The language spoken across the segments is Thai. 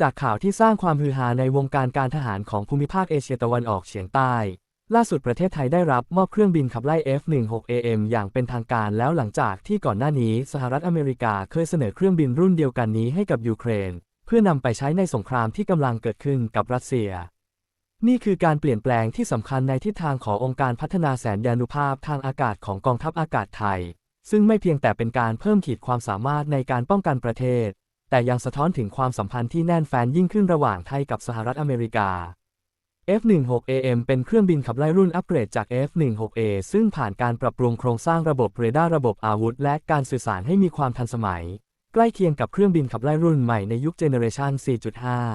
จากข่าวที่สร้างความฮือฮาในวงการการทหารของภูมิภาคเอเชียตะวันออกเฉียงใต้ ล่าสุดประเทศไทยได้รับมอบเครื่องบินขับไล่ F-16AM อย่างเป็นทางการแล้วหลังจากที่ก่อนหน้านี้สหรัฐอเมริกาเคยเสนอเครื่องบินรุ่นเดียวกันนี้ให้กับยูเครน เพื่อนำไปใช้ในสงครามที่กำลังเกิดขึ้นกับรัสเซีย นี่คือการเปลี่ยนแปลงที่สำคัญในทิศทางขององค์การพัฒนาแสนยานุภาพทางอากาศของกองทัพอากาศไทย ซึ่งไม่เพียงแต่เป็นการเพิ่มขีดความสามารถในการป้องกันประเทศ แต่ยังสะท้อนถึงความสัมพันธ์ที่แน่นแฟนยิ่งขึ้นระหว่างไทยกับสหรัฐอเมริกา F-16AM เป็นเครื่องบินขับไล่รุ่นอัปเกรดจาก F-16A ซึ่งผ่านการปรับปรุงโครงสร้างระบบเรดาร์ระบบอาวุธ และการสื่อสารให้มีความทันสมัย ใกล้เคียงกับเครื่องบินขับไล่รุ่นใหม่ในยุคเจเนเรชัน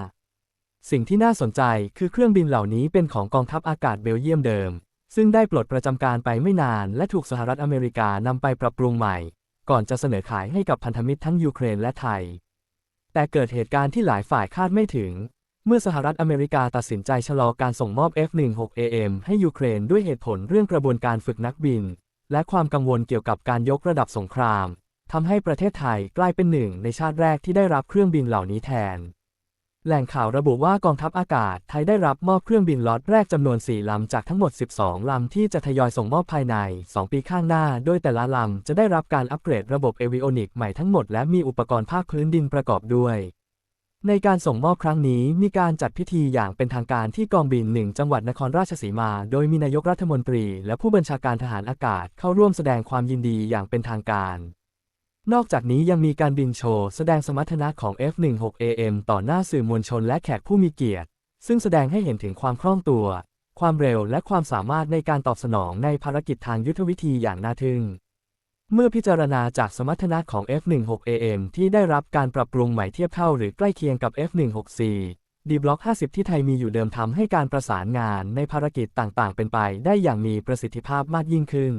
4.5 สิ่งที่น่าสนใจคือเครื่องบินเหล่านี้เป็นของกองทัพอากาศเบลเยียมเดิม ซึ่งได้ปลดประจำการไปไม่นาน และถูกสหรัฐอเมริกานำไปปรับปรุงใหม่ ก่อนจะเสนอขายให้กับพันธมิตรทั้งยูเครนและไทย แต่เกิดเหตุการณ์ที่หลายฝ่ายคาดไม่ถึง เมื่อสหรัฐอเมริกาตัดสินใจชะลอการส่งมอบ F-16AM ให้ยูเครนด้วยเหตุผลเรื่องกระบวนการฝึกนักบิน และความกังวลเกี่ยวกับการยกระดับสงครามทำให้ประเทศไทยกลายเป็นหนึ่งในชาติแรกที่ได้รับเครื่องบินเหล่านี้แทน แหล่งข่าวระบุว่ากองทัพอากาศไทยได้รับมอบเครื่องบินล็อตแรกจำนวน 4 ลำจากทั้งหมด 12 ลำที่จะทยอยส่งมอบภายใน 2 ปีข้างหน้า โดยแต่ละลำจะได้รับการอัปเกรดระบบเอวิโอนิกใหม่ทั้งหมดและมีอุปกรณ์ภาคพื้นดินประกอบด้วย ในการส่งมอบครั้งนี้มีการจัดพิธีอย่างเป็นทางการที่กองบินหนึ่งจังหวัดนครราชสีมา โดยมีนายกรัฐมนตรี และผู้บัญชาการทหารอากาศเข้าร่วมแสดงความยินดีอย่างเป็นทางการ นอกจากนี้ยังมีการบินโชว์ แสดงสมรรถนะของ F-16AM ต่อหน้าสื่อมวลชนและแขกผู้มีเกียรติ ซึ่งแสดงให้เห็นถึงความคล่องตัว ความเร็วและความสามารถในการตอบสนองในภารกิจทางยุทธวิธีอย่างน่าทึ่ง เมื่อพิจารณาจากสมรรถนะของ F-16AM ที่ได้รับการปรับปรุงใหม่เทียบเท่าหรือใกล้เคียงกับ F-16C D Block 50 ที่ไทยมีอยู่เดิมทำให้การประสานงานในภารกิจต่างๆ เป็นไปได้อย่างมีประสิทธิภาพมากยิ่งขึ้น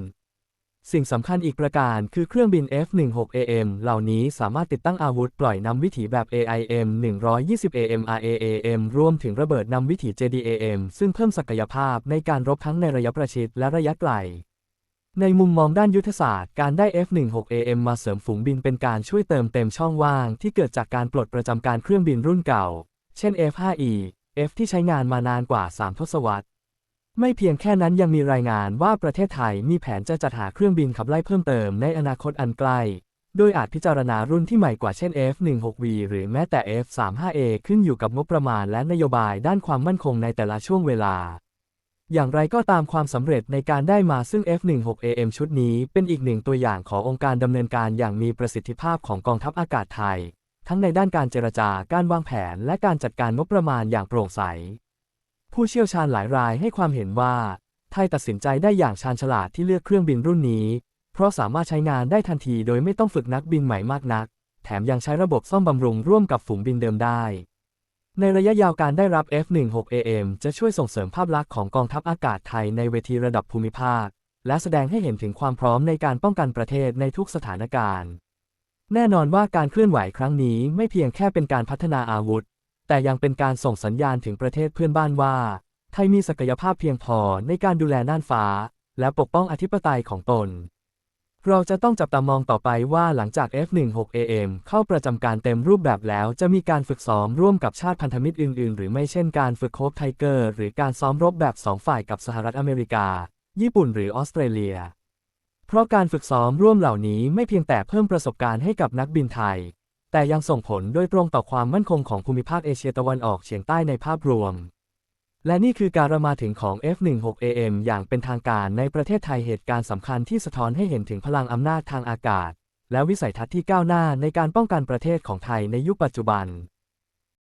สิ่งสำคัญอีกประการคือเครื่องบิน F-16AM เหล่านี้สามารถติดตั้งอาวุธปล่อยนำวิถีแบบ AIM 120 AM RAAM รวมถึงระเบิดนำวิถี JDAM ซึ่งเพิ่มศักยภาพในการรบทั้งในระยะประชิดและระยะไกล ในมุมมองด้านยุทธศาสตร์ การได้ F-16AM มาเสริมฝูงบินเป็นการช่วยเติมเต็มช่องว่างที่เกิดจากการปลดประจำการเครื่องบินรุ่นเก่า เช่น F-5E F ที่ใช้งานมานานกว่า 3 ทศวรรษ ไม่เพียงแค่นั้นยังมีรายงานว่าประเทศไทยมีแผนจะจัดหาเครื่องบินขับไล่เพิ่มเติมในอนาคตอันใกล้ โดยอาจพิจารณารุ่นที่ใหม่กว่าเช่น F-16V หรือแม้แต่ F-35A ขึ้นอยู่กับงบประมาณและนโยบายด้านความมั่นคงในแต่ละช่วงเวลา อย่างไรก็ตามความสำเร็จในการได้มาซึ่ง F-16AM ชุดนี้เป็นอีกหนึ่งตัวอย่างขององค์การดำเนินการอย่างมีประสิทธิภาพของกองทัพอากาศไทย ทั้งในด้านการเจรจาการวางแผน และการจัดการงบประมาณอย่างโปร่งใส ผู้เชี่ยวชาญหลายรายให้ความเห็นว่า ไทยตัดสินใจได้อย่างชาญฉลาดที่เลือกเครื่องบินรุ่นนี้ เพราะสามารถใช้งานได้ทันทีโดยไม่ต้องฝึกนักบินใหม่มากนัก แถมยังใช้ระบบซ่อมบำรุงร่วมกับฝูงบินเดิมได้ ในระยะยาวการได้รับ F-16AM จะช่วยส่งเสริมภาพลักษณ์ของกองทัพอากาศไทยในเวทีระดับภูมิภาค และแสดงให้เห็นถึงความพร้อมในการป้องกันประเทศในทุกสถานการณ์แน่นอนว่าการเคลื่อนไหวครั้งนี้ไม่เพียงแค่เป็นการพัฒนาอาวุธ แต่ยังเป็นการส่งสัญญาณถึงประเทศเพื่อนบ้านว่า ไทยมีศักยภาพเพียงพอในการดูแลน่านฟ้า และปกป้องอธิปไตยของตน เราจะต้องจับตามองต่อไปว่าหลังจาก F-16AM เข้าประจำการเต็มรูปแบบแล้ว จะมีการฝึกซ้อมร่วมกับชาติพันธมิตรอื่น ๆ หรือไม่เช่นการฝึกโคบไทเกอร์หรือการซ้อมรบแบบสองฝ่ายกับสหรัฐอเมริกา ญี่ปุ่นหรือออสเตรเลีย เพราะการฝึกซ้อมร่วมเหล่านี้ไม่เพียงแต่เพิ่มประสบการณ์ให้กับนักบินไทย แต่ยังส่งผลโดยตรงต่อความมั่นคงของภูมิภาคเอเชียตะวันออกเฉียงใต้ในภาพรวม และนี่คือการมาถึงของ F-16AM อย่างเป็นทางการในประเทศไทยเหตุการณ์สำคัญที่สะท้อนให้เห็นถึงพลังอำนาจทางอากาศ และวิสัยทัศน์ที่ก้าวหน้าในการป้องกันประเทศของไทยในยุคปัจจุบัน